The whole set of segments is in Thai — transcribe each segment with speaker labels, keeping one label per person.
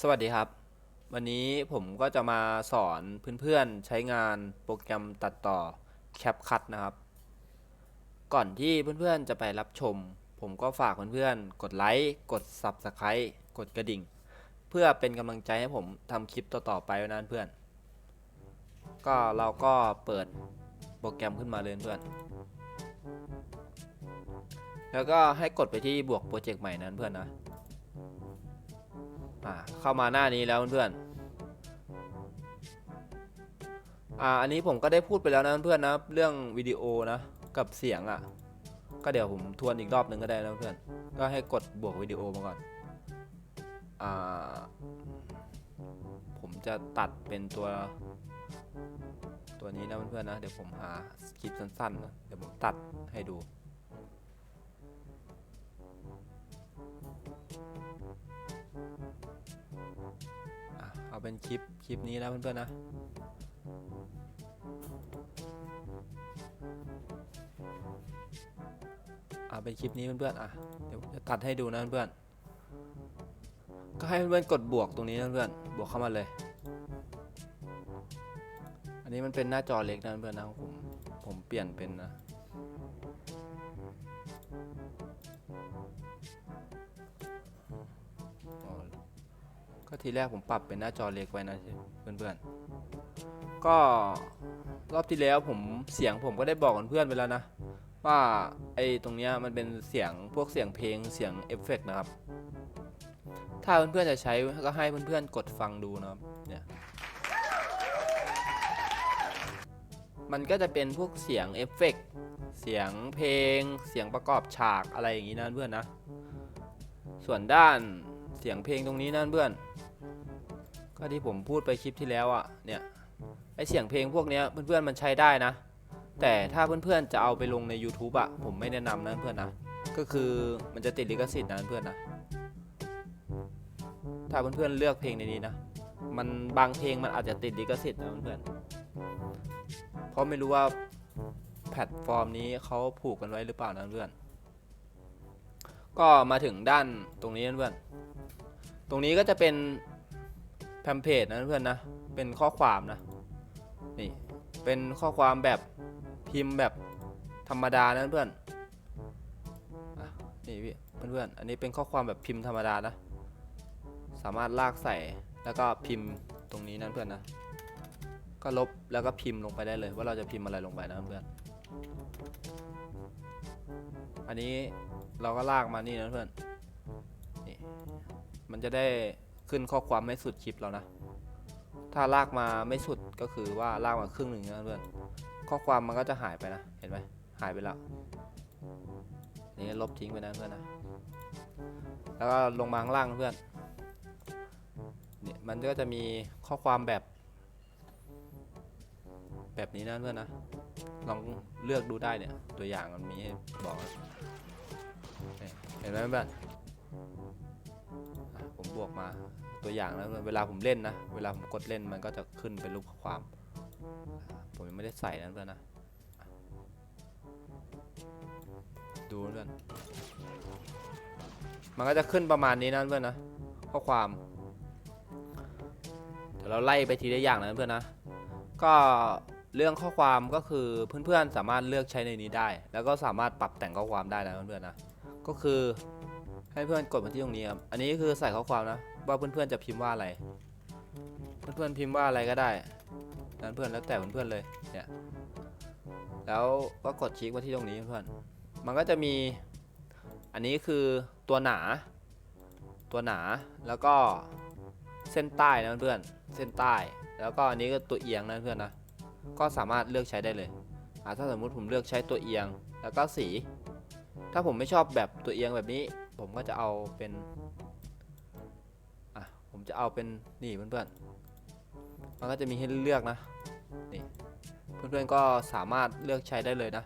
Speaker 1: สวัสดีครับ วันนี้ผมก็จะมาสอนเพื่อนๆใช้งานโปรแกรมตัดต่อ CapCut นะครับ ก่อนที่เพื่อนๆจะไปรับชม ผมก็ฝากเพื่อนๆกดไลค์กด Subscribe กดกระดิ่ง เพื่อเป็นกำลังใจให้ผมทำคลิปต่อๆไปนะเพื่อน ก็เราก็เปิดโปรแกรมขึ้นมาเลยเพื่อน แล้วก็ให้กดไปที่บวกโปรเจกต์ใหม่นั้นเพื่อนนะ อ่าเข้ามาหน้านี้แล้วเพื่อนๆอ่าอันนี้ผมก็ได้พูดไปแล้วนะเพื่อนๆนะเรื่องวิดีโอนะกับเสียงอะก็เดี๋ยวผมทวนอีกรอบหนึ่งก็ได้นะเพื่อนก็ให้กดบวกวิดีโอมาก่อนอ่าผมจะตัดเป็นตัวตัวนี้นะเพื่อนๆนะเดี๋ยวผมหาคลิปสั้นๆนะเดี๋ยวผมตัดให้ดู เอาเป็นคลิปคลิปนี้แล้วเพื่อนๆนะเอาเป็นคลิปนี้เพื่อนๆอะเดี๋ยวจะตัดให้ดูนะเพื่อนๆก็ให้เพื่อนๆกดบวกตรงนี้นะเพื่อนบวกเข้ามาเลย อันนี้มันเป็นหน้าจอเล็กนะเพื่อนๆนะผมผมเปลี่ยนเป็นนะ ก็ทีแรกผมปรับเป็นหน้าจอเล็กไว้นะเพื่อนๆ ก็รอบที่แล้วผมเสียงผมก็ได้บอกกับเพื่อนไปแล้วนะ ว่าไอ้ตรงเนี้ยมันเป็นเสียงพวกเสียงเพลงเสียงเอฟเฟกต์นะครับ ถ้าเพื่อนๆจะใช้ก็ให้เพื่อนๆกดฟังดูนะครับเนี่ยมันก็จะเป็นพวกเสียงเอฟเฟกต์เสียงเพลง เสียงประกอบฉากอะไรอย่างนี้นะเพื่อนนะ ส่วนด้านเสียงเพลงตรงนี้นั่นเพื่อน ก็ที่ผมพูดไปคลิปที่แล้วอะ่ะเนี่ยไอเสียงเพลงพวกเนี้ยเพื่อนๆมันใช้ได้นะ แต่ถ้าเพื่อนๆจะเอาไปลงใน YouTube อะ่ะผมไม่แนะนำนะเพื่อนนะก็คือมันจะติดลิขสิทธิ์นะเพื่อนนะถ้าเพื่อนๆเลือกเพลงในนี้นะมันบางเพลงมันอาจจะติดลิขสิทธิ์นะเพื่อนๆเพราะไม่รู้ว่าแพลตฟอร์มนี้เขาผูกกันไว้หรือเปล่านะเพื่อน ก็มาถึงด้านตรงนี้นะเพื่อน ตรงนี้ก็จะเป็น พมเพจนะเพื่อนนะเป็นข้อความนะนี่เป็นข้อความแบบพิมพ์แบบธรรมดานะเพื่อนนี่พี่เพื่อนๆอันนี้เป็นข้อความแบบพิมพ์ธรรมดานะ สามารถลากใส่แล้วก็พิมพ์ตรงนี้นะเพื่อนนะ ก็ลบแล้วก็พิมพ์ลงไปได้เลย ว่าเราจะพิมพ์อะไรลงไปนะเพื่อน อันนี้เราก็ลากมานี่นะเพื่อน นี่ มันจะได้ ขึ้นข้อความไม่สุดคลิปเรานะ ถ้าลากมาไม่สุดก็คือว่าลากมาครึ่งหนึ่งนะเพื่อน ข้อความมันก็จะหายไปนะ เห็นไหมหายไปแล้ว นี่ลบทิ้งไปนะเพื่อนนะ แล้วก็ลงมาข้างล่างเพื่อน เนี่ยมันก็จะมีข้อความแบบ แบบนี้นะเพื่อนนะ ลองเลือกดูได้เนี่ย ตัวอย่างมันมีให้บอก เห็นไหมเพื่อน ผมบวกมาตัวอย่างนะเพื่อนเวลาผมเล่นนะ เวลาผมกดเล่นมันก็จะขึ้นเป็นรูปข้อความ ผมยังไม่ได้ใส่นะเพื่อนนะ ดูเพื่อนมันก็จะขึ้นประมาณนี้นะเพื่อนนะข้อความเดี๋ยวเราไล่ไปทีละอย่างนะเพื่อนนะ ก็เรื่องข้อความก็คือเพื่อนๆสามารถเลือกใช้ในนี้ได้ แล้วก็สามารถปรับแต่งข้อความได้นะเพื่อนๆนะ ก็คือ ให้เพื่อนกดมาที่ตรงนี้ครับ อันนี้คือใส่ข้อความนะ ว่าเพื่อนๆจะพิมพ์ว่าอะไร เพื่อนๆพิมพ์ว่าอะไรก็ได้นั้นเพื่อนแล้วแต่เพื่อนๆเลย เนี่ย แล้วก็กดคลิกมาที่ตรงนี้เพื่อน มันก็จะมี อันนี้คือตัวหนา ตัวหนา แล้วก็เส้นใต้นะเพื่อน เส้นใต้ แล้วก็อันนี้ก็ตัวเอียงนะเพื่อนนะ ก็สามารถเลือกใช้ได้เลยถ้าสมมุติผมเลือกใช้ตัวเอียง แล้วก็สี ถ้าผมไม่ชอบแบบตัวเอียงแบบนี้ ผมก็จะเอาเป็น อะ ผมจะเอาเป็นนี่เพื่อนๆ มันก็จะมีให้เลือกนะ นี่ เพื่อนๆก็สามารถเลือกใช้ได้เลยนะ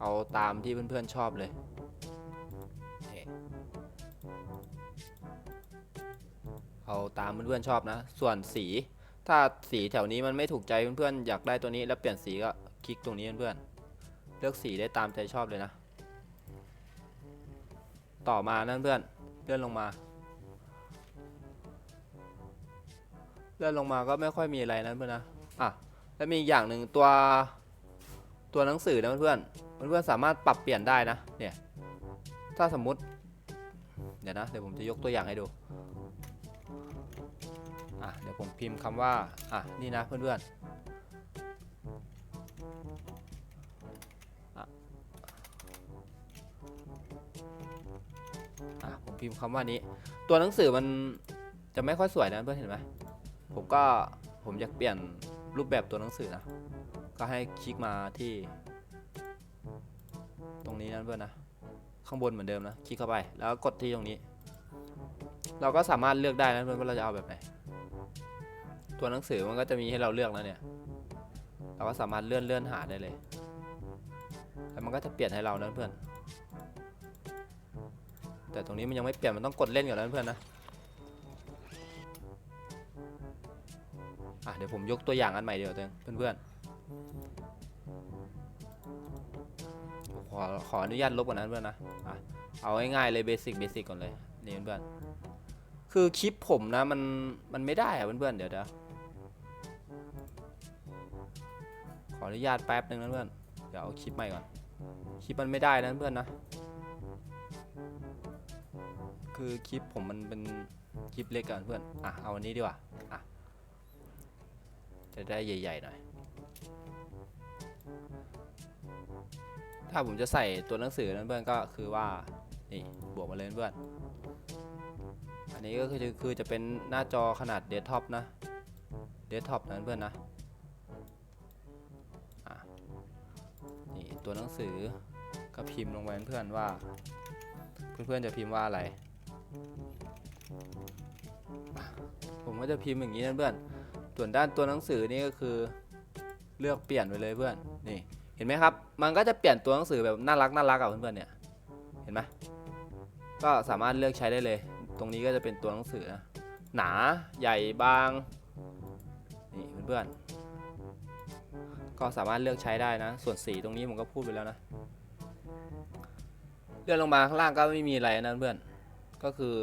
Speaker 1: เอาตามที่เพื่อนๆชอบเลยเอาตามเพื่อนๆชอบนะ ส่วนสี ถ้าสีแถวนี้มันไม่ถูกใจเพื่อนๆอยากได้ตัวนี้แล้วเปลี่ยนสีก็คลิกตรงนี้เพื่อนๆเลือกสีได้ตามใจชอบเลยนะ ต่อมานั่นเพื่อนเลื่อนลงมา เลื่อนลงมาก็ไม่ค่อยมีอะไรนะเพื่อนนะอะแล้วมีอย่างหนึ่งตัวตัวหนังสือนะเพื่อนเพื่อนสามารถปรับเปลี่ยนได้นะเนี่ยถ้าสมมุติเดี๋ยวนะเดี๋ยวผมจะยกตัวอย่างให้ดูอะเดี๋ยวผมพิมพ์คำว่าอะนี่นะเพื่อนๆ พิมพ์คำว่านี้ ตัวหนังสือมันจะไม่ค่อยสวยนะเพื่อนเห็นไหมผมก็ผมอยากเปลี่ยนรูปแบบตัวหนังสือนะ ก็ให้คลิกมาที่ ตรงนี้นะเพื่อนนะ ข้างบนเหมือนเดิมนะ คลิกเข้าไป แล้วก็กดที่ตรงนี้ เราก็สามารถเลือกได้นะเพื่อนว่าเราจะเอาแบบไหน ตัวหนังสือมันก็จะมีให้เราเลือกแล้วเนี่ย เราก็สามารถเลื่อนเลื่อนหาได้เลย แล้วมันก็จะเปลี่ยนให้เรานะเพื่อน แต่ตรงนี้มันยังไม่เปลี่ยน มันต้องกดเล่นก่อนนะเพื่อนนะ อะเดี๋ยวผมยกตัวอย่างอันใหม่เดี๋ยวเองเพื่อนขอขออนุญาตลบก่อนนะเพื่อนนะอะเอาง่ายๆเลยเบสิกเบสิกก่อนเลยนี่เพื่อนคือคลิปผมนะมันมันไม่ได้อะเพื่อนๆเดี๋ยวเดี๋ยวขออนุญาตแป๊บหนึ่งนะเพื่อนเดี๋ยวเอาคลิปใหม่ก่อนคลิปมันไม่ได้นะเพื่อนนะ คือคลิปผมมันเป็นคลิปเล็กกันเพื่อน อะ เอาอันนี้ดีกว่า อะ จะได้ใหญ่ ๆ หน่อย ถ้าผมจะใส่ตัวหนังสือนั้นเพื่อนก็คือว่า นี่ บวกมาเลยเพื่อน อันนี้ก็คือคือจะเป็นหน้าจอขนาดเดสก์ท็อปนะ เดสก์ท็อปนั้นเพื่อนนะอะนี่ตัวหนังสือก็พิมพ์ลงไปเพื่อนว่า เพื่อนๆจะพิมพ์ว่าอะไร ผมก็จะพิมพ์อย่างนี้นะเพื่อน ส่วนด้านตัวหนังสือนี่ก็คือเลือกเปลี่ยนไปเลยเพื่อน นี่ เห็นไหมครับ มันก็จะเปลี่ยนตัวหนังสือแบบน่ารักน่ารักอะเพื่อนๆเนี่ย เห็นไหมก็สามารถเลือกใช้ได้เลย ตรงนี้ก็จะเป็นตัวหนังสือนะ หนา ใหญ่ บาง นี่เพื่อนๆ ก็สามารถเลือกใช้ได้นะ ส่วนสีตรงนี้ผมก็พูดไปแล้วนะ เลื่อนลงมาข้างล่างก็ไม่มีอะไรนะเพื่อน ก็คือ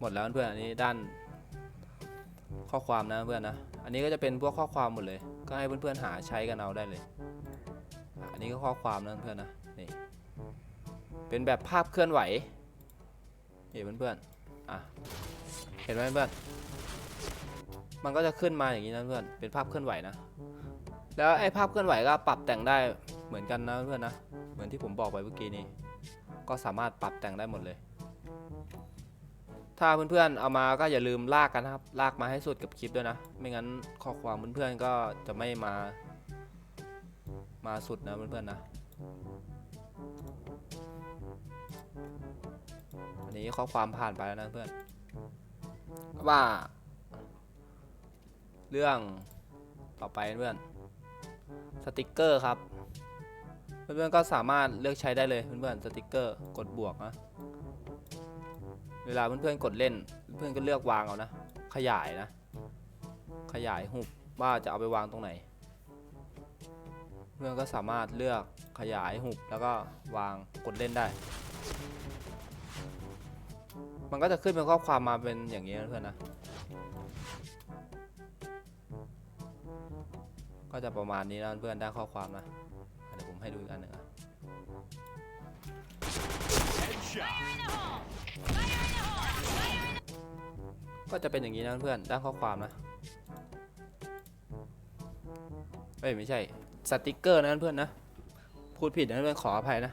Speaker 1: หมดแล้วเพื่อนอันนี้ด้าน ข้อความนะเพื่อนนะอันนี้ก็จะเป็นพวกข้อความหมดเลย ก็ให้เพื่อนๆหาใช้กันเอาได้เลย อันนี้ก็ข้อความนะเพื่อนนะนี่เป็นแบบภาพเคลื่อนไหวนี่เพื่อนๆอะเห็นไหมเพื่อนมันก็จะขึ้นมาอย่างนี้นะเพื่อน เป็นภาพเคลื่อนไหวนะ แล้วไอ้ภาพเคลื่อนไหวก็ปรับแต่งได้เหมือนกันนะเพื่อนนะ เหมือนที่ผมบอกไปเมื่อกี้นี้ ก็สามารถปรับแต่งได้หมดเลย ถ้าเพื่อนๆเอามาก็อย่าลืมลากกันนะครับ ลากมาให้สุดกับคลิปด้วยนะ ไม่งั้นข้อความเพื่อนๆก็จะไม่มา มาสุดนะเพื่อนๆนะอันนี้ข้อความผ่านไปแล้วนะเพื่อน ว่า เรื่องต่อไปเพื่อน สติกเกอร์ครับ เพื่อนๆก็สามารถเลือกใช้ได้เลยเพื่อนๆสติกเกอร์กดบวกนะเวลาเพื่อนๆกดเล่น เพื่อนก็เลือกวางเอานะ ขยายนะ ขยายหุบว่าจะเอาไปวางตรงไหน เพื่อนก็สามารถเลือกขยายหุบแล้วก็วางกดเล่นได้ มันก็จะขึ้นเป็นข้อความมาเป็นอย่างนี้เพื่อนนะ ก็จะประมาณนี้นะเพื่อนได้ข้อความนะ ให้ดูอีกอันหนึ่งนะก็จะเป็นอย่างนี้นะเพื่อนด้านข้อความนะเอ้ยไม่ใช่สติกเกอร์นะเพื่อนนะพูดผิดนะเพื่อนขออภัยนะ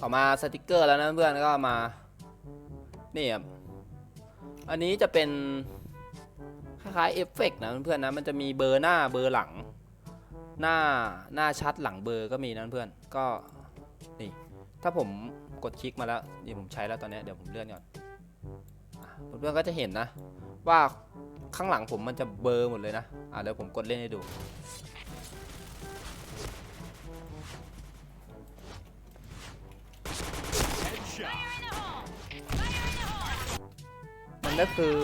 Speaker 1: ต่อมาสติกเกอร์แล้วนะเพื่อนก็มานี่ครับอันนี้จะเป็นคล้ายๆเอฟเฟกต์นะเพื่อนๆนะมันจะมีเบอร์หน้าเบอร์หลัง หน้าหน้าชัดหลังเบอร์ก็มีนะเพื่อนก็นี่ถ้าผมกดคลิกมาแล้วนี่ผมใช้แล้วตอนนี้เดี๋ยวผมเลื่อนก่อนเพื่อนก็จะเห็นนะ ว่าข้างหลังผมมันจะเบลอหมดเลยนะอะเดี๋ยวผมกดเล่นให้ดูมันก็คือ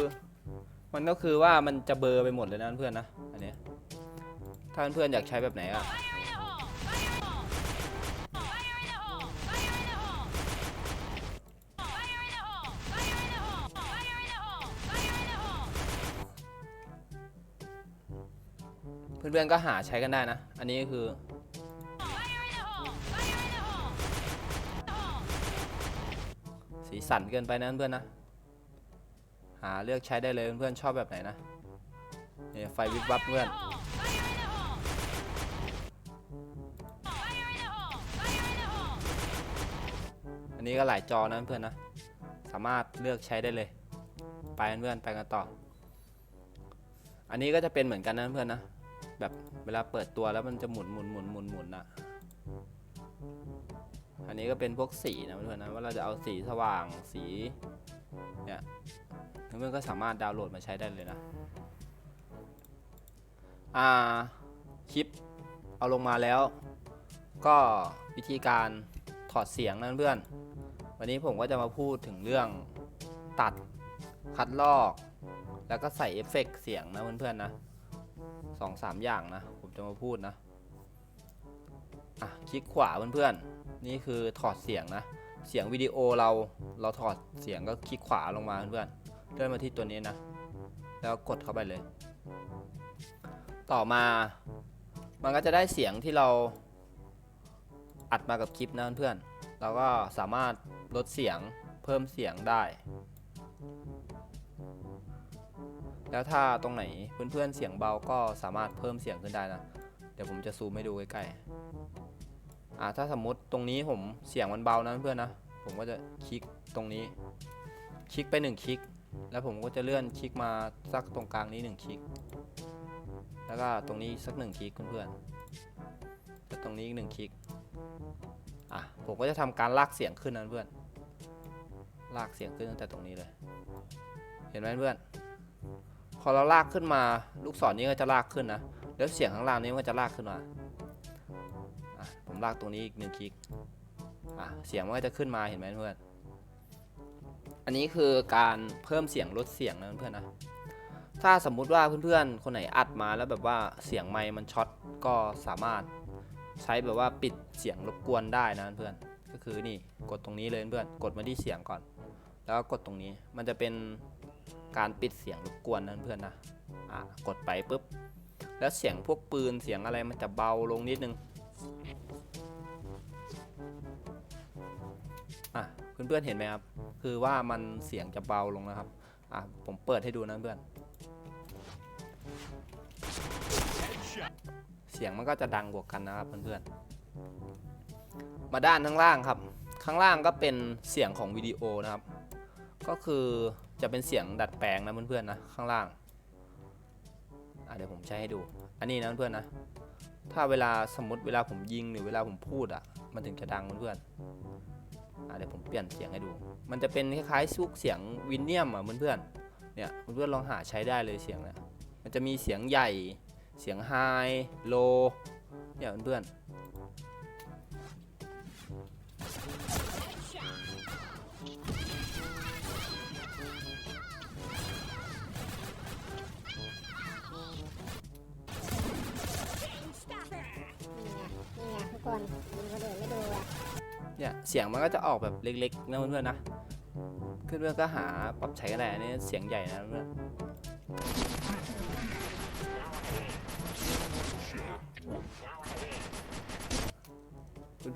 Speaker 1: มันก็คือว่ามันจะเบลอไปหมดเลยนะเพื่อนนะอันนี้ ถ้าเพื่อนๆอยากใช้แบบไหนอะเพื่อนๆก็หาใช้กันได้นะ อันนี้คือสีสันเกินไปนะเพื่อนนะ หาเลือกใช้ได้เลยเพื่อนชอบแบบไหนนะนี่ไฟวิบวับเพื่อน นี้ก็หลายจอนะเพื่อนนะ สามารถเลือกใช้ได้เลย ไปเพื่อนไปกันต่อ อันนี้ก็จะเป็นเหมือนกันนะเพื่อนนะ แบบเวลาเปิดตัวแล้วมันจะหมุนหมุนหมุนหมุนหมุนนะอันนี้ก็เป็นพวกสีนะเพื่อนนะว่าเราจะเอาสีสว่างสีเนี่ยเพื่อนก็สามารถดาวน์โหลดมาใช้ได้เลยนะอ่าคลิปเอาลงมาแล้ว ก็วิธีการถอดเสียงนะเพื่อน วันนี้ผมก็จะมาพูดถึงเรื่องตัดคัดลอก แล้วก็ใส่เอฟเฟกต์เสียงนะเพื่อนๆนะสองสามอย่างนะ ผมจะมาพูดนะ อะ คลิกขวาเพื่อนๆ นี่คือถอดเสียงนะ เสียงวิดีโอเราเราถอดเสียงก็คลิกขวาลงมาเพื่อนๆเลื่อนมาที่ตัวนี้นะ แล้วกดเข้าไปเลย ต่อมา มันก็จะได้เสียงที่เราอัดมากับคลิปนะเพื่อนๆ เราก็สามารถลดเสียงเพิ่มเสียงได้ แล้วถ้าตรงไหนเพื่อนๆเสียงเบาก็สามารถเพิ่มเสียงขึ้นได้นะ เดี๋ยวผมจะซูมให้ดูใกล้ๆอ่าถ้าสมมติตรงนี้ผมเสียงมันเบานะเพื่อนนะ ผมก็จะคลิกตรงนี้ คลิกไปหนึ่งคลิก แล้วผมก็จะเลื่อนคลิกมาสักตรงกลางนี้หนึ่งคลิก แล้วก็ตรงนี้สักหนึ่งคลิกเพื่อนๆแล้วตรงนี้อีกหนึ่งคลิก อะผมก็จะทำการลากเสียงขึ้นนะเพื่อน ลากเสียงขึ้นตั้งแต่ตรงนี้เลย เห็นไหมเพื่อนพอเราลากขึ้นมาลูกศรนี้ก็จะลากขึ้นนะแล้วเสียงข้างล่างนี้มันก็จะลากขึ้นมาอะผมลากตรงนี้อีกหนึ่งคลิกอะเสียงมันก็จะขึ้นมาเห็นไหมเพื่อนอันนี้คือการเพิ่มเสียงลดเสียงนะเพื่อนนะถ้าสมมุติว่าเพื่อนๆคนไหนอัดมาแล้วแบบว่าเสียงไมค์มันช็อตก็สามารถ ใช้แบบว่าปิดเสียงรบกวนได้นะเพื่อน ก็คือนี่กดตรงนี้เลยเพื่อน กดมาที่เสียงก่อน แล้วก็กดตรงนี้ มันจะเป็นการปิดเสียงรบกวนนะเพื่อนนะ อะกดไปปุ๊บ แล้วเสียงพวกปืนเสียงอะไรมันจะเบาลงนิดนึง อะเพื่อนๆเห็นไหมครับ คือว่ามันเสียงจะเบาลงนะครับ อะผมเปิดให้ดูนะเพื่อน เสียงมันก็จะดังกว่ากันนะครับเพื่อนๆ มาด้านข้างล่างครับ ข้างล่างก็เป็นเสียงของวิดีโอนะครับ ก็คือจะเป็นเสียงดัดแปลงนะเพื่อนๆนะข้างล่างเดี๋ยวผมใช้ให้ดู อันนี้นะเพื่อนๆนะ ถ้าเวลาสมมติเวลาผมยิงหรือเวลาผมพูดอะ มันถึงจะดังเพื่อนๆเดี๋ยวผมเปลี่ยนเสียงให้ดู มันจะเป็นคล้ายๆซุกเสียงวินเนียมอะเพื่อนๆ เนี่ยเพื่อนๆลองหาใช้ได้เลยเสียงเนี่ยมันจะมีเสียงใหญ่ เสียงไฮโลเนี่ยเพื่อนๆ
Speaker 2: นี่ไงทุกคนมีคนอื่น
Speaker 1: เนี่ยเสียงมันก็จะออกแบบเล็กๆนะเพื่อนๆนะเพื่อนๆก็หาปรับใช้กันได้อันนี้เสียงใหญ่นะเพื่อน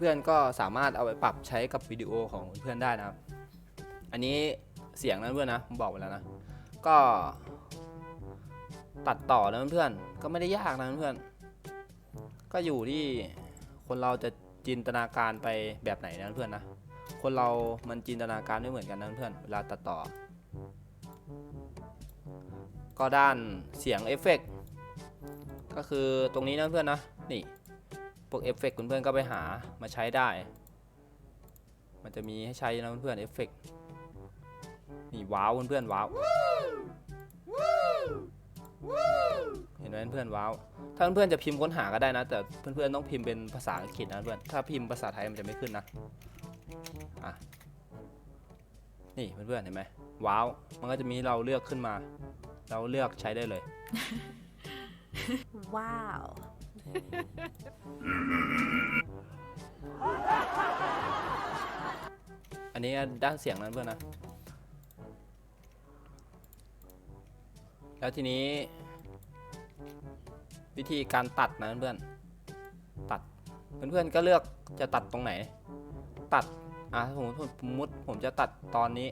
Speaker 1: เพื่อนๆก็สามารถเอาไปปรับใช้กับวิดีโอของเพื่อนๆได้นะครับ อันนี้เสียงนะเพื่อนนะผมบอกไปแล้วนะ ก็ตัดต่อนะเพื่อนๆก็ไม่ได้ยากนะเพื่อนๆก็อยู่ที่คนเราจะจินตนาการไปแบบไหนนะเพื่อนนะ คนเรามันจินตนาการไม่เหมือนกันนะเพื่อนเวลาตัดต่อ ก็ด้านเสียงเอฟเฟกต์ก็คือตรงนี้นะเพื่อนนะนี่ พวกเอฟเฟกต์เพื่อนๆก็ไปหามาใช้ได้ มันจะมีให้ใช้นะเพื่อนๆเอฟเฟกต์นี่ว้าวเพื่อนๆว้าวเห็นไหมเพื่อนว้าวถ้าเพื่อนๆจะพิมพ์ค้นหาก็ได้นะ แต่เพื่อนๆต้องพิมพ์เป็นภาษาอังกฤษนะเพื่อนถ้าพิมพ์ภาษาไทยมันจะไม่ขึ้นนะอะนี่เพื่อนๆเห็นไหมว้าวมันก็จะมีเราเลือกขึ้นมา เราเลือกใช้ได้เลย
Speaker 3: ว้าว
Speaker 1: อันนี้ด้านเสียงนั้นเพื่อนนะ แล้วทีนี้ วิธีการตัดนะเพื่อนๆตัด เพื่อนๆก็เลือกจะตัดตรงไหน ตัด อะสมมติสมมติผมจะตัดตอนนี้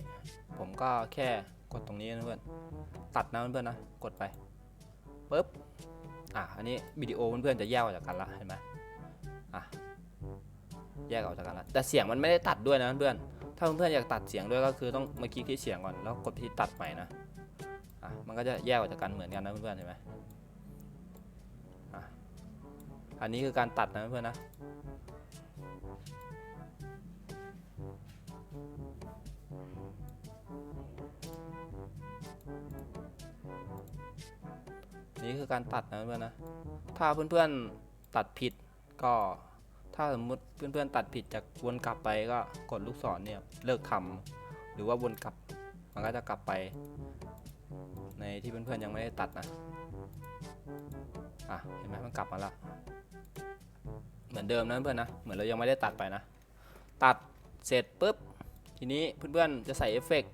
Speaker 1: ผมก็แค่กดตรงนี้นะเพื่อน ตัดนะเพื่อนๆนะ กดไปปุ๊บ อะอันนี้วิดีโอเพื่อนๆจะแยกออกจากกันละเห็นไหมอะแยกออกจากกันละแต่เสียงมันไม่ได้ตัดด้วยนะเพื่อนๆถ้าเพื่อนๆอยากตัดเสียงด้วยก็คือต้องมาคลิกที่เสียงก่อนแล้วกดที่ตัดใหม่นะอะมันก็จะแยกออกจากกันเหมือนกันนะเพื่อนๆเห็นไหมอะอันนี้คือการตัดนะเพื่อนๆนะ นี่คือการตัดนะเพื่อนนะ ถ้าเพื่อนๆตัดผิดก็ถ้าสมมุติเพื่อนๆตัดผิดจากวนกลับไปก็กดลูกศรเนี่ยเลิกทำหรือว่าวนกลับมันก็จะกลับไป ในที่เพื่อนๆยังไม่ได้ตัดนะอะเห็นไหมมันกลับมาละเหมือนเดิมนะเพื่อนนะเหมือนเรายังไม่ได้ตัดไปนะ ตัดเสร็จปุ๊บทีนี้เพื่อนๆจะใส่เอฟเฟกต์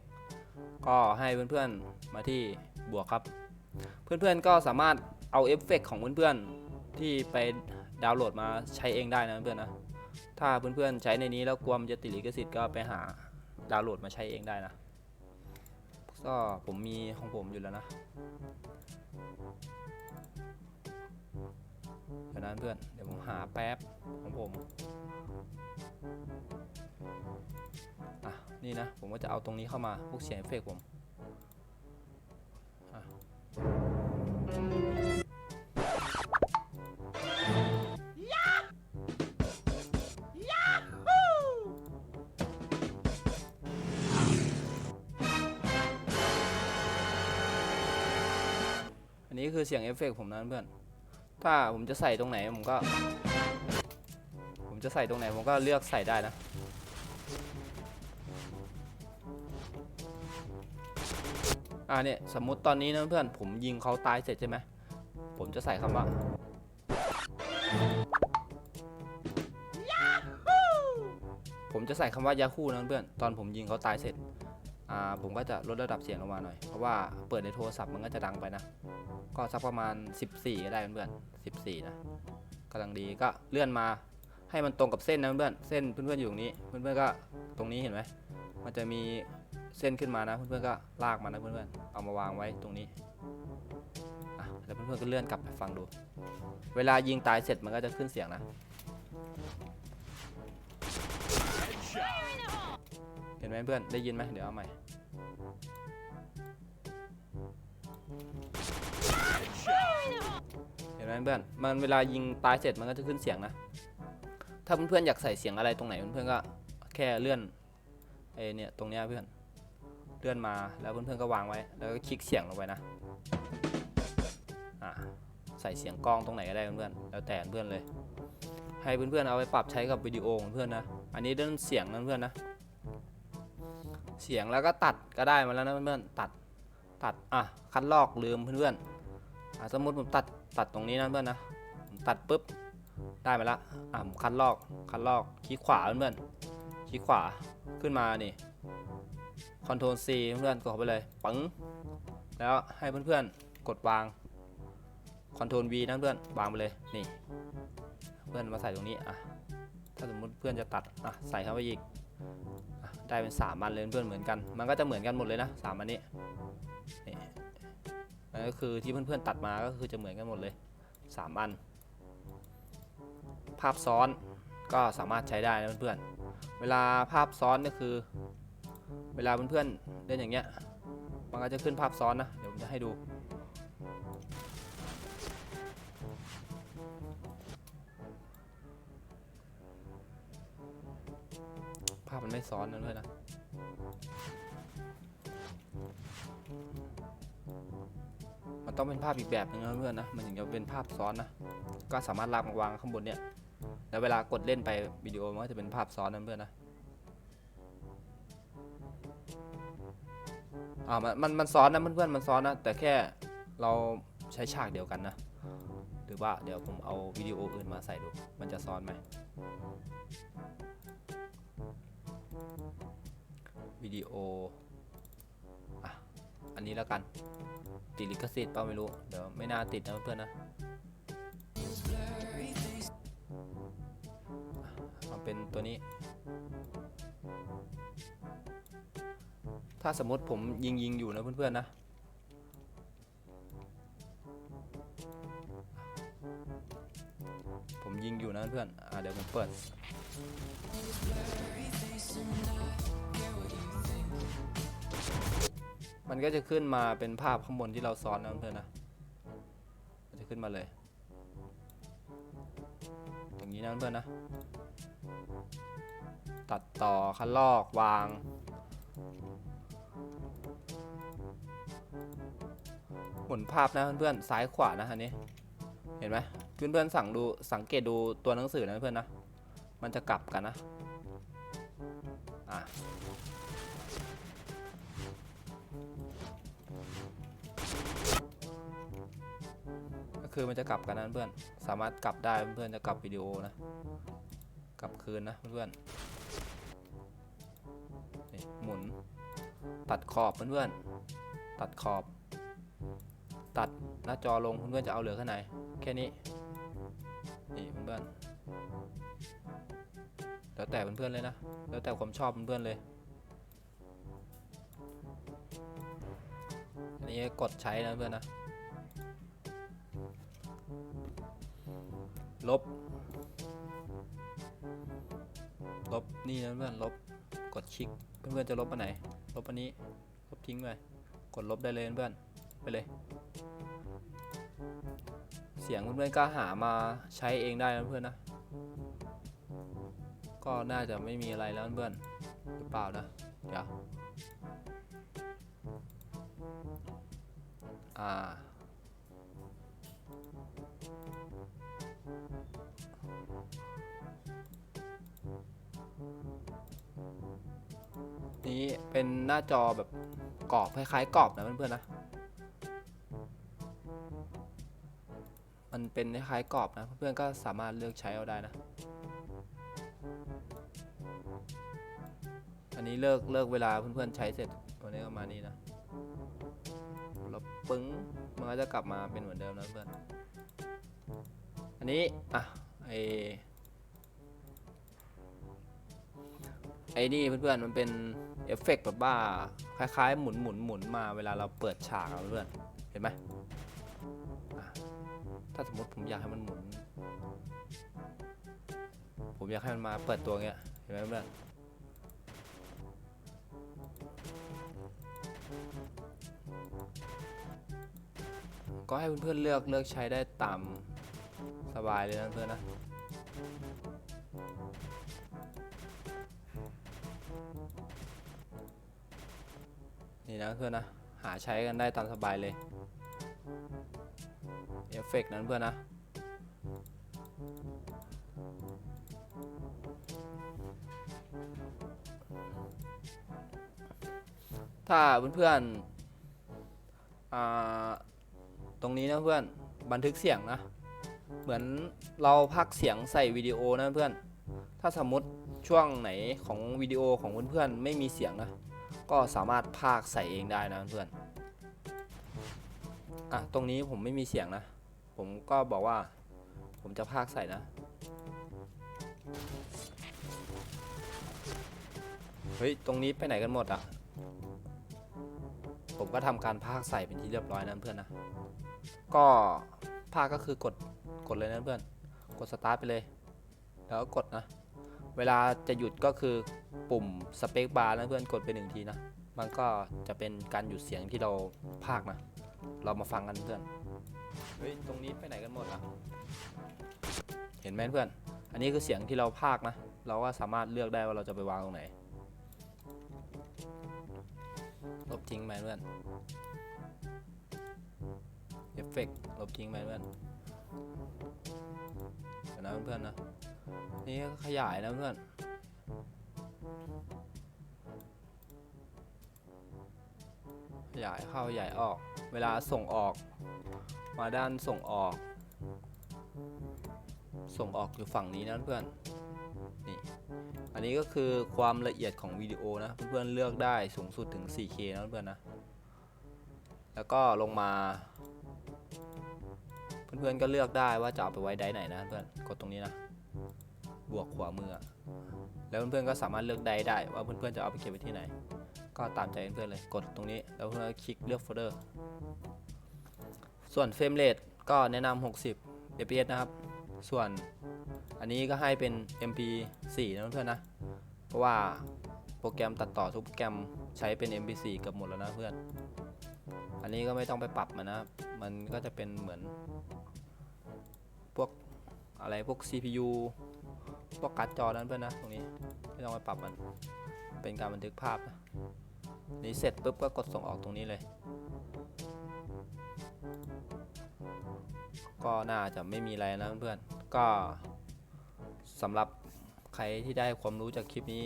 Speaker 1: ก็ให้เพื่อนๆมาที่บวกครับ เพื่อนๆก็สามารถเอาเอฟเฟกต์ของเพื่อนๆที่ไปดาวน์โหลดมาใช้เองได้นะเพื่อนนะ ถ้าเพื่อนๆใช้ในนี้แล้วกลัวมันจะติดลิขสิทธิ์ก็ไปหาดาวน์โหลดมาใช้เองได้นะ ก็ผมมีของผมอยู่แล้วนะเดี๋ยวนั้นเพื่อน เดี๋ยวผมหาแป๊บของผม อะ นี่นะ ผมก็จะเอาตรงนี้เข้ามาพวกเสียงเอฟเฟกต์ผม นี้คือเสียงเอฟเฟกต์ผมนะเพื่อน ถ้าผมจะใส่ตรงไหนผมก็ ผมจะใส่ตรงไหนผมก็เลือกใส่ได้นะ อ่าเนี่ยสมมุติตอนนี้นะเพื่อนผมยิงเขาตายเสร็จใช่ไหม ผมจะใส่คำว่าผมจะใส่คำว่า Yahoo นะเพื่อน ตอนผมยิงเขาตายเสร็จ ผมก็จะลดระดับเสียงลงมาหน่อย เพราะว่าเปิดในโทรศัพท์มันก็จะดังไปนะ ก็สักประมาณ 14ก็ได้เพื่อน14นะกำลังดีก็เลื่อนมาให้มันตรงกับเส้นนะเพื่อนเส้นเพื่อนๆอยู่ตรงนี้ เพื่อนๆก็ตรงนี้เห็นไหมมันจะมีเส้นขึ้นมานะ เพื่อนๆก็ลากมานะเพื่อนๆเอามาวางไว้ตรงนี้อะแล้วเพื่อนๆก็เลื่อนกลับไปฟังดู เวลายิงตายเสร็จมันก็จะขึ้นเสียงนะเห็นไหมเพื่อนได้ยินไหมเดี๋ยวเอาใหม่ เห็นไหมเพื่อน มันเวลายิงตายเสร็จมันก็จะขึ้นเสียงนะ ถ้าเพื่อนๆอยากใส่เสียงอะไรตรงไหนเพื่อนๆก็แค่เลื่อนไอเนี่ยตรงเนี้ยเพื่อน เลื่อนมาแล้วเพื่อนๆก็วางไว้ แล้วก็คลิกเสียงลงไปนะ อ่าใส่เสียงกล้องตรงไหนก็ได้เพื่อนๆ แล้วแต่เพื่อนเลย ให้เพื่อนๆเอาไปปรับใช้กับวิดีโอของเพื่อนนะ อันนี้เรื่องเสียงนะเพื่อนนะ เสียงแล้วก็ตัดก็ได้มาแล้วนะเพื่อนๆ ตัด ตัดอะคัดลอกลืมเพื่อนๆสมมติผมตัดตัดตรงนี้นะเพื่อนนะตัดปุ๊บได้มาละอะผมคัดลอกคัดลอกคลิกขวาเพื่อนๆคลิกขวาขึ้นมานี่คอนโทรล C เพื่อนๆกดเข้าไปเลยปึ้งแล้วให้เพื่อนๆกดวางคอนโทรล V นะเพื่อนวางไปเลยนี่เพื่อนมาใส่ตรงนี้อะถ้าสมมุติเพื่อนจะตัดอะใส่เข้าไปอีกได้เป็น3อันเลยเพื่อนเหมือนกัน มันก็จะเหมือนกันหมดเลยนะสามอันนี้ นี่นั่นก็คือที่เพื่อนๆตัดมาก็คือจะเหมือนกันหมดเลย 3 อัน ภาพซ้อนก็สามารถใช้ได้นะเพื่อนๆ เวลาภาพซ้อนก็คือ เวลาเพื่อนๆเล่นอย่างเงี้ย มันก็จะขึ้นภาพซ้อนนะ เดี๋ยวผมจะให้ดู ภาพมันไม่ซ้อนนะเพื่อนนะ มันต้องเป็นภาพอีกแบบหนึงนะเพื่อนนะมันถึงจะเป็นภาพซ้อนนะก็สามารถลากมาวางข้างบนเนี่ยแล้วเวลากดเล่นไปวิดีโอมันก็จะเป็นภาพซ้อนนะเพื่อนนะอ่ามันมันมันซ้อนนะเพื่อนๆมันซ้อนนะแต่แค่เราใช้ฉากเดียวกันนะหรือว่าเดี๋ยวผมเอาวิดีโออื่นมาใส่ดู มันจะซ้อนไหมวิดีโอ อันนี้แล้วกัน ติดลิขสิทธิ์ป่าไม่รู้ เดี๋ยวไม่น่าติดนะเพื่อนนะเอาเป็นตัวนี้ ถ้าสมมติผมยิงยิงอยู่นะเพื่อนๆนะ ผมยิงอยู่นะเพื่อนอ่าเดี๋ยวผมเปิด มันก็จะขึ้นมาเป็นภาพข้างบนที่เราซ้อนนะเพื่อนนะมันจะขึ้นมาเลย อย่างนี้นะเพื่อนนะ ตัดต่อคันลอกวาง หมุนภาพนะเพื่อนๆซ้ายขวานะอันนี้ เห็นไหมเพื่อนๆสั่งดูสังเกตดูตัวหนังสือนะเพื่อนนะ มันจะกลับกันนะ อะ คือมันจะกลับกันนะเพื่อน สามารถกลับได้เพื่อนจะกลับวิดีโอนะ กลับคืนนะเพื่อนหมุน ตัดขอบเพื่อนๆตัดขอบ ตัดหน้าจอลงเพื่อนๆจะเอาเหลือแค่ไหนแค่นี้นี่เพื่อนๆแล้วแต่เพื่อนๆเลยนะ แล้วแต่ความชอบเพื่อนๆเลยอันนี้กดใช้นะเพื่อนนะ ลบ ลบนี่นะเพื่อนลบกดคลิกเพื่อนๆจะลบอันไหน ลบอันนี้ ลบทิ้งไปกดลบได้เลยเพื่อนไปเลย เสียงเพื่อนๆก็หามาใช้เองได้นะเพื่อนนะ ก็น่าจะไม่มีอะไรแล้วเพื่อนหรือเปล่านะเดี๋ยวอ่า นี้เป็นหน้าจอแบบกรอบคล้ายๆกรอบนะเพื่อนๆนะ มันเป็นคล้ายๆกรอบนะเพื่อนๆก็สามารถเลือกใช้เอาได้นะ อันนี้เลิกเลิกเวลาเพื่อนๆใช้เสร็จวันนี้ก็มาณนี่นะเราปึ้งมันก็จะกลับมาเป็นเหมือนเดิมนะเพื่อน อันนี้ อะไอ ไอ้นี่เพื่อนๆมันเป็นเอฟเฟกต์แบบว่าคล้ายๆ หมุนหมุนหมุนมาเวลาเราเปิดฉากเพื่อนเห็นไหมถ้าสมมติผมอยากให้มันหมุน ผมอยากให้มันมาเปิดตัวเงี้ยเห็นไหมเพื่อนก็ให้เพื่อนๆเลือกเลือกใช้ได้ตามสบายเลยนะเพื่อนนะ นี่นะเพื่อนนะ หาใช้กันได้ตามสบายเลยเอฟเฟกต์นั้นเพื่อนนะถ้าเพื่อนๆอ่าตรงนี้นะเพื่อนบันทึกเสียงนะ เหมือนเราพักเสียงใส่วิดีโอนะเพื่อน ถ้าสมมติช่วงไหนของวิดีโอของเพื่อนๆไม่มีเสียงนะ ก็สามารถพากใส่เองได้นะเพื่อนอะตรงนี้ผมไม่มีเสียงนะ ผมก็บอกว่า ผมจะพากใส่นะเฮ้ยตรงนี้ไปไหนกันหมดอะผมก็ทำการพากใส่เป็นที่เรียบร้อยนะเพื่อนนะ ก็พากก็คือกดกดเลยนะเพื่อน กดสตาร์ทไปเลย แล้วก็กดนะ เวลาจะหยุดก็คือปุ่มสเปคบาร์นะเพื่อนกดไปหนึ่งทีนะ มันก็จะเป็นการหยุดเสียงที่เราพากนะ เรามาฟังกันเพื่อน เฮ้ย ตรงนี้ไปไหนกันหมดอะ เห็นไหมเพื่อน อันนี้คือเสียงที่เราพากนะ เราก็สามารถเลือกได้ว่าเราจะไปวางตรงไหน ลบทิ้งไปเพื่อน เอฟเฟกต์ลบทิ้งไปเพื่อนเดี๋ยวนะเพื่อนๆนะ นี่ก็ขยายนะเพื่อน ขยายเข้าขยายออก เวลาส่งออก มาด้านส่งออก ส่งออกอยู่ฝั่งนี้นะเพื่อน นี่ อันนี้ก็คือความละเอียดของวิดีโอนะ เพื่อนๆเลือกได้สูงสุดถึง 4K นะเพื่อนนะ แล้วก็ลงมาเพื่อนๆก็เลือกได้ว่าจะเอาไปไว้ไดไหนนะเพื่อน กดตรงนี้นะ บวกขวามือ แล้วเพื่อนๆก็สามารถเลือกได้ได้ว่าเพื่อนๆจะเอาไปเก็บไว้ที่ไหน ก็ตามใจเพื่อนๆเลยกดตรงนี้แล้วเพื่อนคลิกเลือกโฟลเดอร์ ส่วนเฟรมเรทก็แนะนำ60 fps นะครับ ส่วนอันนี้ก็ให้เป็น mp4 นะเพื่อนๆนะ เพราะว่าโปรแกรมตัดต่อทุกโปรแกรมใช้เป็น mp4 เกือบหมดแล้วนะเพื่อน อันนี้ก็ไม่ต้องไปปรับมันนะครับมันก็จะเป็นเหมือนพวก อะไรพวก CPU พวกการ์ดจอนั้นเพื่อนนะตรงนี้ไม่ต้องไปปรับมันเป็นการบันทึกภาพนะนี่เสร็จปุ๊บก็กดส่งออกตรงนี้เลย ก็น่าจะไม่มีอะไรนะเพื่อนก็สำหรับใครที่ได้ความรู้จากคลิปนี้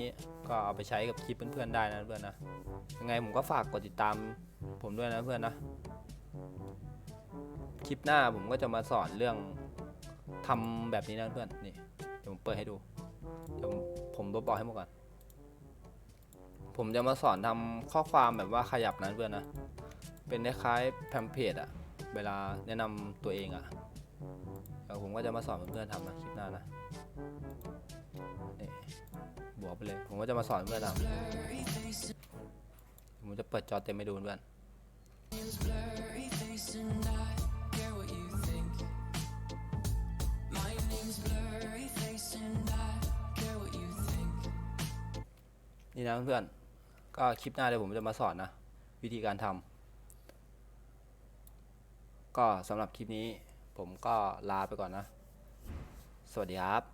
Speaker 1: ก็เอาไปใช้กับคลิปเพื่อนๆได้นะเพื่อนนะยังไงผมก็ฝากกดติดตามผมด้วยนะเพื่อนนะคลิปหน้าผมก็จะมาสอนเรื่อง ทำแบบนี้นะเพื่อนนี่เดี๋ยวผมเปิดให้ดูเดี๋ยวผมลบบอกให้หมดก่อน ผมจะมาสอนทำข้อความแบบว่าขยับนะเพื่อนนะ เป็นคล้ายๆแพมเพจอะเวลาแนะนำตัวเองอะเดี๋ยวผมก็จะมาสอนเพื่อนๆทำนะคลิปหน้านะนี่บวกไปเลย ผมก็จะมาสอนเพื่อนทำผมจะเปิดจอเต็มให้ดูเพื่อน นี่นะเพื่อนก็คลิปหน้าเดี๋ยวผมจะมาสอนนะ วิธีการทำก็สำหรับคลิปนี้ผมก็ลาไปก่อนนะ สวัสดีครับ